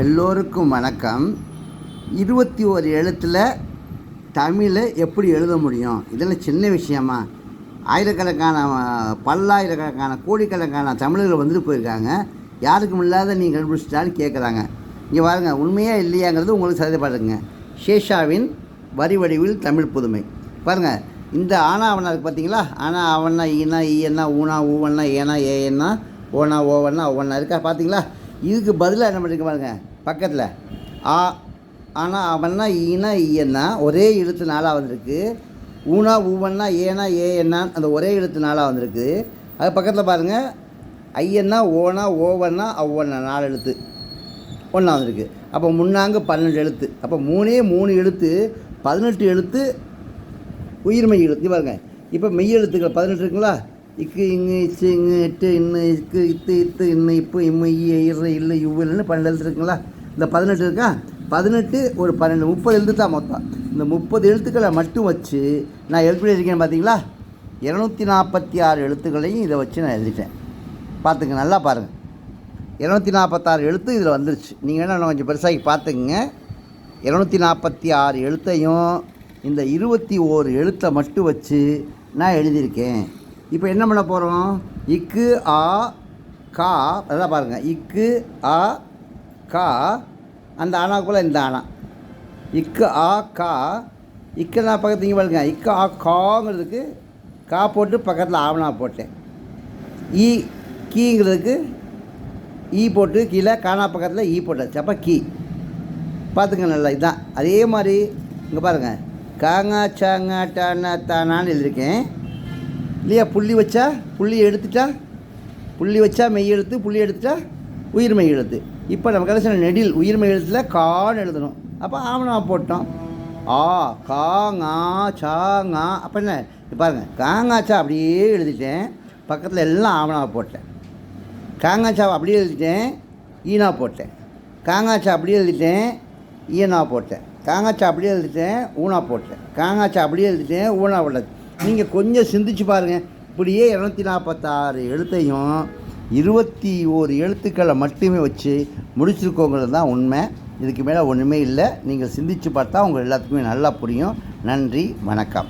எல்லோருக்கும் வணக்கம். இருபத்தி ஒரு எழுத்தில் தமிழை எப்படி எழுத முடியும்? இதெல்லாம் சின்ன விஷயமா? ஆயிரக்கணக்கான பல்லாயிரக்கணக்கான கோடிக்கணக்கான தமிழர்கள் வந்துட்டு போயிருக்காங்க. யாருக்கும் இல்லாத நீங்கள் கண்டுபிடிச்சிட்டான்னு கேட்குறாங்க இங்கே பாருங்க உண்மையாக இல்லையாங்கிறது உங்களுக்கு சந்தேகப்படுங்க ஷேஷாவின் வரி வடிவில் தமிழ் புதுமை. பாருங்கள் இந்த ஆனா அவனா இருக்கு பார்த்தீங்களா ஆனா அவனா ஈனா ஈயன்னா ஊனா ஊவன்னா ஏனா ஏன்னா ஓனா ஓவன்னா ஒவ்வொன்னா இருக்கா பார்த்தீங்களா இதுக்கு பதிலாக என்ன பண்ணிருக்க பாருங்க பக்கத்தில். ஆ ஆனால் அவன்னா ஈனா ஈயன்னா ஒரே எழுத்து நாளாக வந்திருக்கு. ஊனா ஊவன்னா ஏனா ஏன்னா அந்த ஒரே எழுத்து நாளாக வந்திருக்கு. அது பக்கத்தில் பாருங்கள் ஐயன்னா ஓனா ஓவன்னா அவ்வண்ணா நாலு எழுத்து. ஒன்றா வந்திருக்கு. அப்போ முன்னாங்க பன்னெண்டு எழுத்து. அப்போ மூணே மூணு எழுத்து பதினெட்டு எழுத்து உயிர்மெய் எழுத்து. பாருங்கள் இப்போ மெய் எழுத்துக்கள் பதினெட்டு இருக்குங்களா? இக்கு இங்கு இச்சு இங்கு எட்டு இன்னு இக்கு இத்து இத்து இன்னு இப்போ இம்மு ஈ இரு இல்லை இவ்வளோன்னு பன்னெண்டு எழுத்து இருக்குங்களா இந்த பதினெட்டு இருக்கா? பதினெட்டு ஒரு பன்னெண்டு முப்பது எழுத்து தான் மொத்தம்? இந்த முப்பது எழுத்துக்களை மட்டும் வச்சு நான் எப்படி இருக்கேன் பார்த்தீங்களா இரநூத்தி நாற்பத்தி ஆறு எழுத்துக்களையும் இதை வச்சு நான் எழுதிட்டேன். பார்த்துங்க நல்லா பாருங்கள் இரநூத்தி நாற்பத்தாறு எழுத்து இதில் வந்துருச்சு. நீங்கள் என்ன கொஞ்சம் பெருசாகி பார்த்துக்குங்க இரநூத்தி நாற்பத்தி ஆறு எழுத்தையும் இந்த இருபத்தி ஓரு எழுத்தை மட்டும் வச்சு நான் எழுதியிருக்கேன். இப்போ என்ன பண்ண போகிறோம் இக்கு ஆ கா அதான் பாருங்கள் இக்கு ஆ கா அந்த ஆனாக்குள்ளே இந்த ஆனா. இக்கு ஆ கா. இக்கு நான் பக்கத்து இங்கே பாருங்க. இக்கு ஆ காங்கிறதுக்கு கா போட்டு பக்கத்தில் ஆவணா போட்டேன். ஈ கீங்கிறதுக்கு ஈ போட்டு கீழே காணா பக்கத்தில் ஈ போட்டாச்சு. அப்போ கீ. பார்த்துங்க நல்லா இதுதான் அதே மாதிரி இங்கே பாருங்கள் காங்கா சாங்கா டானா தானான்னு எழுதியிருக்கேன். இல்லையா புள்ளி வச்சா புள்ளி எடுத்துட்டா? புள்ளி வச்சா மெய் எழுத்து புள்ளி எடுத்துட்டா உயிர்மெய் எழுத்து. இப்போ நம்ம கடைசியில் நெடில் உயிர்மெய் எழுத்தில் கான்னு எழுதணும். அப்போ ஆவணா போட்டோம். ஆ காங்கா சாங்கா அப்போ என்ன? பாருங்கள் பாருங்க காங்காச்சா அப்படியே எழுதிட்டேன். பக்கத்தில் எல்லாம் ஆவணம் போட்டேன். காங்காச்சாவை அப்படியே எழுதிட்டேன். ஈனா போட்டேன். காங்காச்சா அப்படியே எழுதிட்டேன். ஈனா போட்டேன். காங்காச்சா அப்படியே எழுதிட்டேன். ஊனா போட்டேன். காங்காச்சா அப்படியே எழுதிட்டேன். ஊனா போட்டேன். நீங்கள் கொஞ்சம் சிந்திச்சு பாருங்கள் இப்படியே இரநூத்தி நாற்பத்தாறு எழுத்தையும் இருபத்தி ஓரு எழுத்துக்களை மட்டுமே வச்சு முடிச்சிருக்கோங்கிறது தான் உண்மை. இதுக்கு மேலே ஒன்றுமே இல்லை. நீங்கள் சிந்திச்சு பார்த்தா உங்கள் எல்லாத்துக்குமே நல்லா புரியும். நன்றி வணக்கம்.